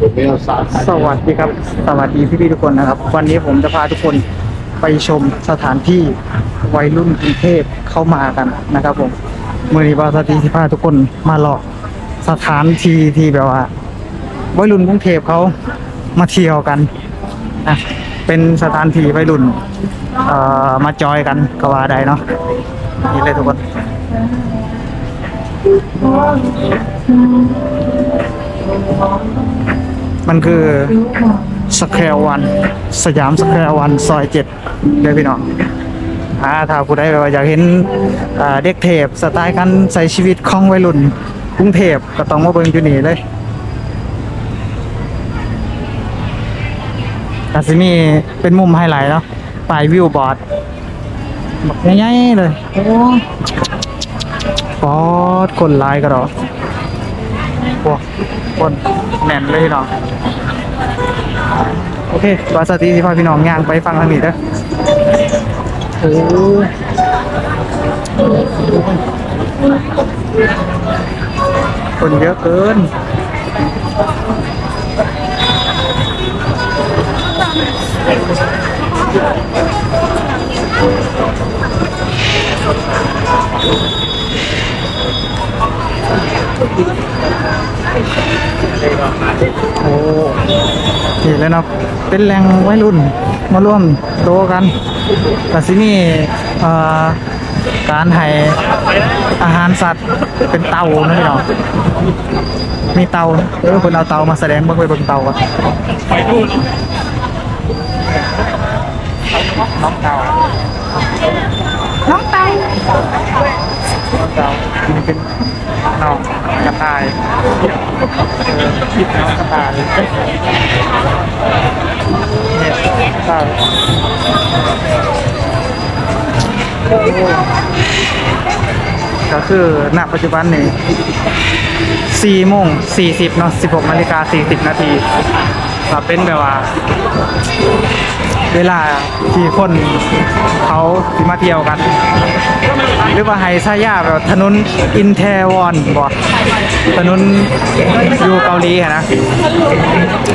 สวัสดีครับ สวัสดีพี่ๆทุกคนนะครับ วันนี้ผมจะพาทุกคนไปชมสถานที่วัยรุ่นกรุงเทพเข้ามากันนะครับผมมือนี้บาสตีที่พาทุกคนมาหลอกสถานที่ที่แบบว่า วัยรุ่นกรุงเทพเขามาเที่ยวกันนะเป็นสถานที่วัยรุ่นเอ่อมาจอยกันก็ว่าได้เนาะนี่เลยทุกคน มันคือสแควร์วัน สยามสแควร์วันซอยเจ็ดเด้อพี่น้องอ่าถ้าผู้ใดแบบว่าอยากเห็นเด็กเทพสไตล์การใช้ชีวิตของวัยรุ่นกรุงเทพก็ต้องมาเบิ่งอยู่นี่เลยอาซิมีเป็นมุมไฮไลท์เนาะปลายวิวบอร์ดบักใหญ่ๆเลยโอ้ปอดคนหลายก็ดอพวกคน แน่นเลยพี่น้อง โอเคบาสตีสิพาพี่น้องย่างไปฟังทางนี้เด้อโอ้คนเยอะเกิน โอ้นี่เลยเนาะเป็นแหล่งวัยรุ่นมาร่วมโตกันแต่ที่นี่เอ่อการให้อาหารสัตว์เป็นเตานะพี่น้องมีเตาเออคนเอาเตามาแสดงเบิ่งไปเบิ่งเตาก่อนน้องเตาน้องไตน้องเตานี่เป็น นองกระต่ายเออน้องกระต่ายเนี่ยกระต่ายก็คือณปัจจุบันนี้4โมง40เนาะ16นาฬิกา40นาทีก็เป็นแบบว่า เวลาที่คนเขาสิมาเที่ยวกัน หรือว่าไฮซายาแบบถนนอินเทวอนบ่ถนนอยู่เกาหลีอะนะ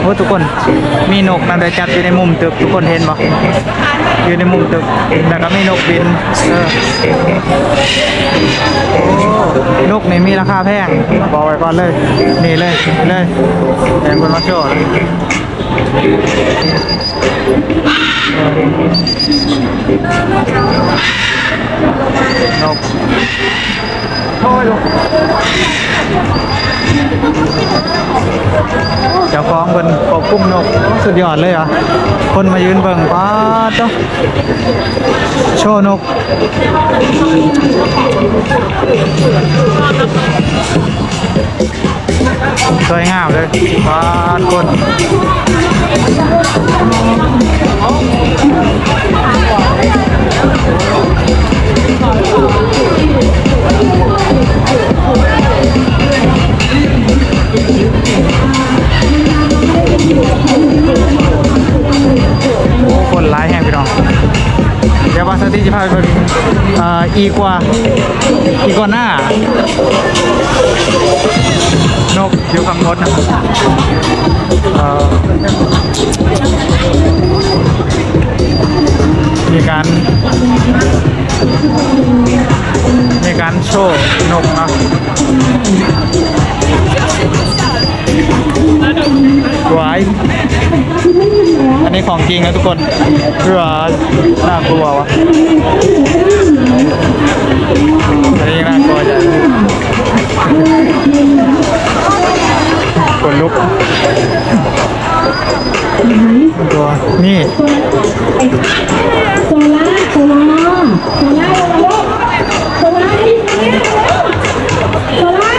โอ้ทุกคนมีนกนั่นเลยจัดอยู่ในมุมตึกทุกคนเห็นบ่อยู่ในมุมตึกแล้วก็มีนกบินเออนกนี่มีราคาแพงบอกไว้ก่อนเลยนี่เลยนี่เลยแพงคนมาโชว์เลย นกโอ้ยลูกเจ้าของเป็นควบคุมนกสุดยอดเลยอะคนมายืนเบิ่งป้าเจ้าโชว์นก สวยงามเลยบ้าคนคนร้ายแห่งพี่น้องเดี๋ยวบาสติจะพาไปเอ่ออีกว่าอีกว่าหน้า นกอยู่ข้างบนนะครับมีการมีการโชว์นกนะไว้อันนี้ของจริงนะทุกคนเพื่อน่ากลัววะอันนี้น่ากลัวจัง คนลุกตัวนี่โซล่าโซล่าโซล่าโซล่าที่นี่าโซล่า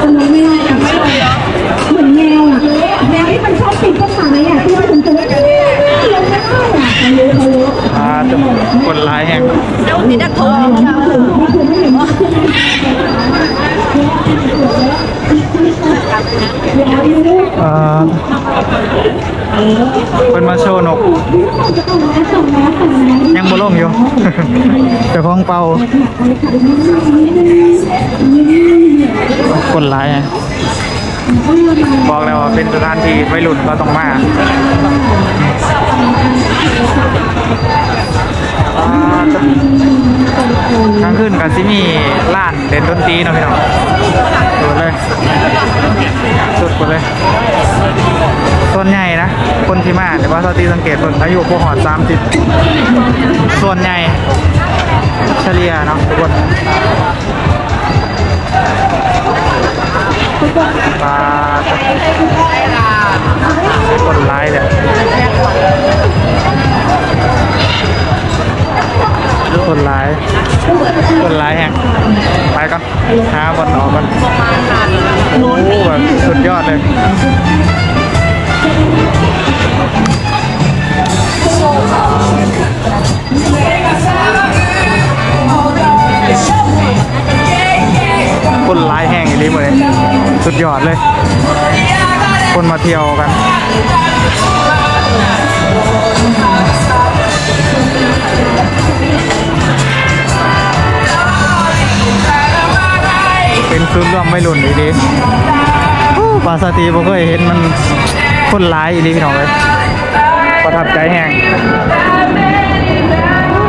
คนน้องไม่ได้อะเหมือนแมวอะแมวที่มันชอบปีนต้นไม้อะที่ว่าถึงตัวลงไม่ได้อะเขารู้เขารู้อ่าจะคนร้ายแห่งนี่นักโทษนี่คื อไม่เห็นว่าเอ่อเป็นมาโชว์นก ยังบ่ลงอยู่ เจ้าของเป่าคนร้ายอะบอกแล้วว่าเป็นสถานที่วัยรุ่นก็ต้องมาอ่ากลางคืนกับซิมีร้านเด่นดนตรีเนาะพี่น้อง เลยสุดไปเลย ส่วนใหญ่นะ คนที่มาแต่ว่าเท่าที่สังเกตคนอายุพวกหอดสามสิบส่วนใหญ่เฉลี่ยเนาะทุกคนปลาคนร้ายเลย คนร้ายคนร้ายแฮงไปก่อนหาบอลออกก่อนโอ้โหแบบสุดยอดเลยคนร้ายแห้งอย่างนี้เลยสุดยอดเลย คนมาเที่ยวกัน ไม่หลุนอีดีโอ้ปลาสตีผมเคยเห็นมันคนร้ายอีดีพี่น้องเลยประทับใจแห้ง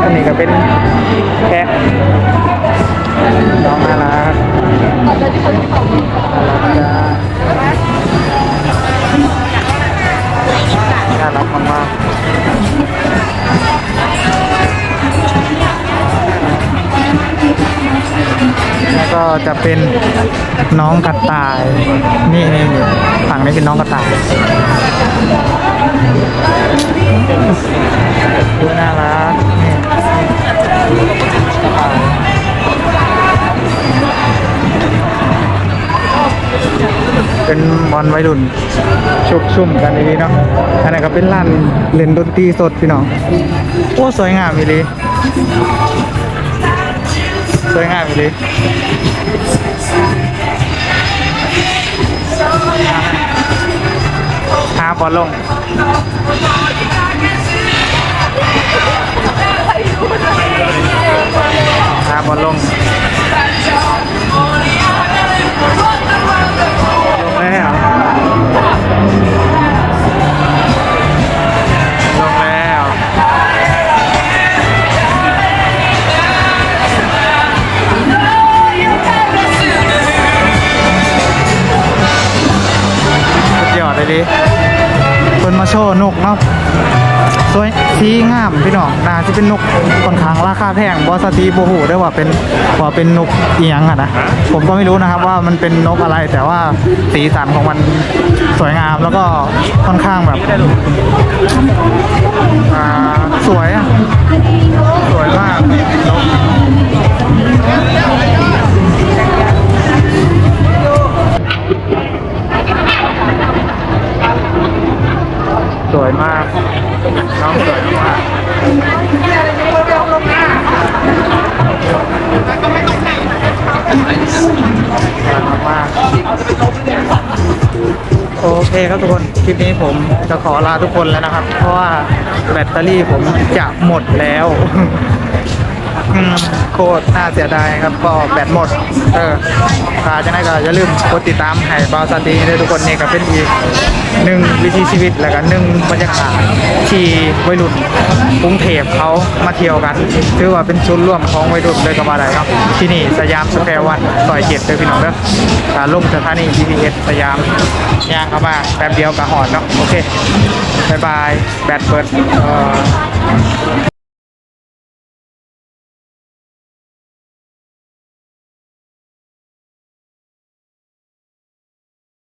อันนี้ก็เป็นแพะน้องน่ารักน่ารักจ้าน่ารักมากๆ จะเป็นน้องกระต่าย นี่นี่ฝั่งนี้เป็นน้องกระต่ายดูน่ารักนี่เป็นบอลวัยรุ่นชุกชุ่มกันดีเนาะอันนี้นก็เป็นร้านเล่นดนตรีสดพี่น้อง โอ้ สวยงามอีหลี สวยงามอีหลีหาบอลลงหาบอลลงลงแล้ว นกเนาะสวยสีงามพี่น้องน่าจะเป็นนกค่อนข้างราคาแพงบอสตีโบหูได้ว่าเป็นว่าเป็นนกเอียงอะนะผมก็ไม่รู้นะครับว่ามันเป็นนกอะไรแต่ว่าสีสันของมันสวยงามแล้วก็ค่อนข้างแบบสวยอะ เคครับทุกคน คลิปนี้ผมจะขอลาทุกคนแล้วนะครับ เพราะว่าแบตเตอรี่ผมจะหมดแล้วอืม โคตรน่าเสียดายครับก็แบตหมด เออถ้าจะได้ก็อย่าลืมกดติดตามให้บาวสตีด้วยทุกคนนี่ก็เป็นอีกหนึ่งวิถีชีวิตแล้วก็หนึ่งบรรยากาศที่วัยรุ่นกรุงเทพเขามาเที่ยวกันถือว่าเป็นชุดร่วมของวัยรุ่นเลยก็มาได้ครับ ที่นี่สยามสแควร์วันซอยเจ็ดเลยพี่น้องเด้อถ้าลงสถานี BTS สยามย่างเข้ามาแป๊บเดียวกับหอดเนาะโอเคบายบายแบตเปิดเอ่อ